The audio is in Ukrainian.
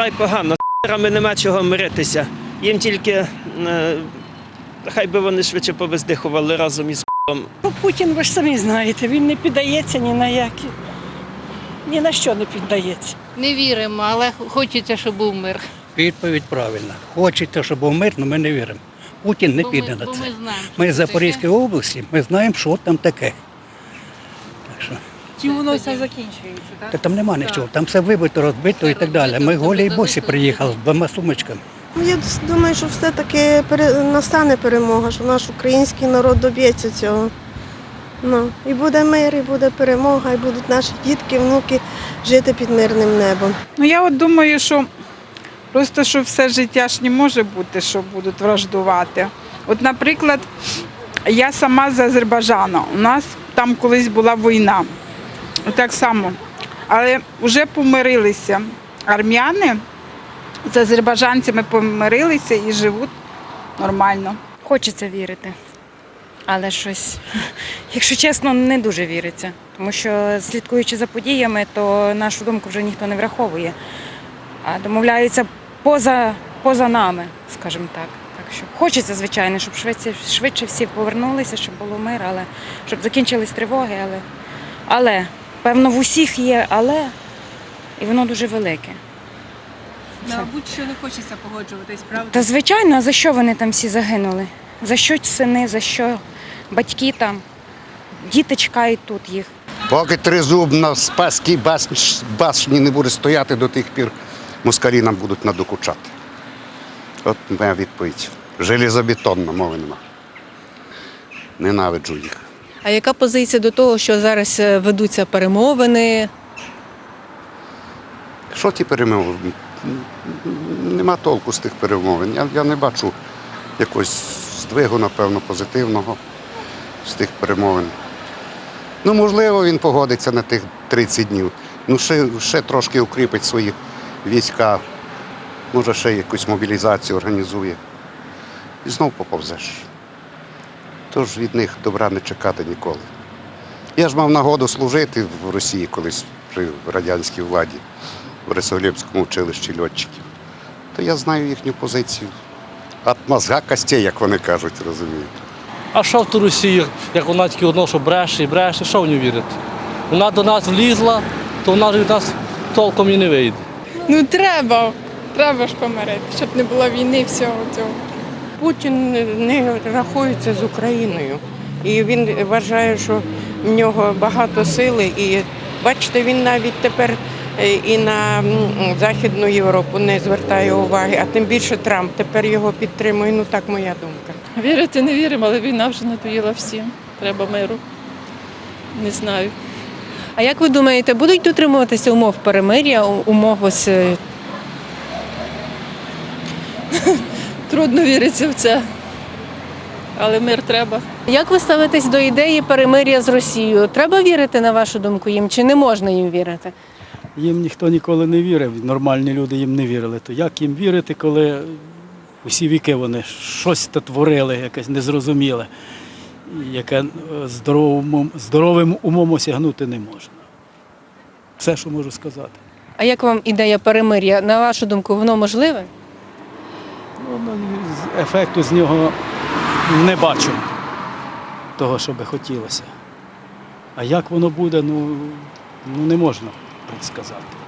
вкрай погано. З ***рами нема чого миритися. Їм тільки е, хай би вони швидше повиздихували разом із ***ом. Ну, Путін, ви ж самі знаєте, він не піддається ні на які. Ні на що не піддається. Не віримо, але хочеться, щоб був мир. Відповідь правильна. Хочеться, щоб був мир, але ми не віримо. Путін не Бо піде ми, на це. ми знаємо. Ми з Запорізької області, ми знаємо, що там таке. Так що, Чим воно все закінчується, так? та там нема нічого, там все вибито, розбито і так далі. Ми голі й босі приїхали з двома сумочками. Ну, Я думаю, що все-таки настане перемога, що наш український народ доб'ється цього. Ну, і буде мир, і буде перемога, і будуть наші дітки, внуки жити під мирним небом. Ну я от думаю, що просто що все життя ж не може бути, що будуть враждувати. От, наприклад, я сама з Азербайджану. У нас там колись була війна. Так само. Але вже помирилися армяни з азербайджанцями помирилися і живуть нормально. Хочеться вірити. Але щось, якщо чесно, не дуже віриться. Тому що слідкуючи за подіями, то нашу думку вже ніхто не враховує. А домовляються поза, поза нами, скажімо так. Так що хочеться, звичайно, щоб швидше, швидше всі повернулися, щоб було мир, але щоб закінчились тривоги. Але, але певно, в усіх є але, і воно дуже велике. Мабуть, що не хочеться погоджуватись, правда? Та звичайно, а за що вони там всі загинули? За що сини, за що батьки там? Діти чекають тут їх. Поки тризуб на Спаській баш- башні не буде стояти до тих пір, москалі нам будуть надокучати. От моя відповідь. Железобетонна, мови нема. Ненавиджу їх. А яка позиція до того, що зараз е, ведуться перемовини? Що ті перемовини? Нема толку з тих перемовин. Я, я не бачу якогось здвигу, напевно, позитивного з тих перемовин. Ну, можливо, він погодиться на тих 30 днів. Ну, ще, ще трошки укріпить свої війська, може, ще якусь мобілізацію організує. І знов поповзеш. Тож від них добра не чекати ніколи. Я ж мав нагоду служити в Росії колись при радянській владі в Борисоглібському училищі льотчиків. То я знаю їхню позицію. От мозга костей, як вони кажуть, розумієте. А що в ту Росію, як вона тільки одно, що бреше і бреше, що в нього вірити? Вона до нас влізла, то вона ж від нас толком і не вийде. Ну треба, треба ж помирити, щоб не було війни всього цього. Путін не рахується з Україною. І він вважає, що в нього багато сили. І бачите, він навіть тепер е, і на Західну Європу не звертає уваги, а тим більше Трамп тепер його підтримує. Ну так моя думка. Вірити не віримо, але війна вже надоїла всім. Треба миру. Не знаю. А як ви думаєте, будуть дотримуватися умов перемир'я, умов ось Трудно віриться в це. Але мир треба. як ви ставитесь до ідеї перемир'я з Росією? Треба вірити на вашу думку їм чи не можна їм вірити? Їм ніхто ніколи не вірив, нормальні люди їм не вірили. То як їм вірити, коли усі віки вони щось то творили, якесь незрозуміле, яке здоровим, здоровим умом осягнути не можна. Все, що можу сказати. А як вам ідея перемир'я? На вашу думку, воно можливе? Ну, ефекту з нього не бачу того, що би хотілося. А як воно буде, ну, ну не можна предсказати.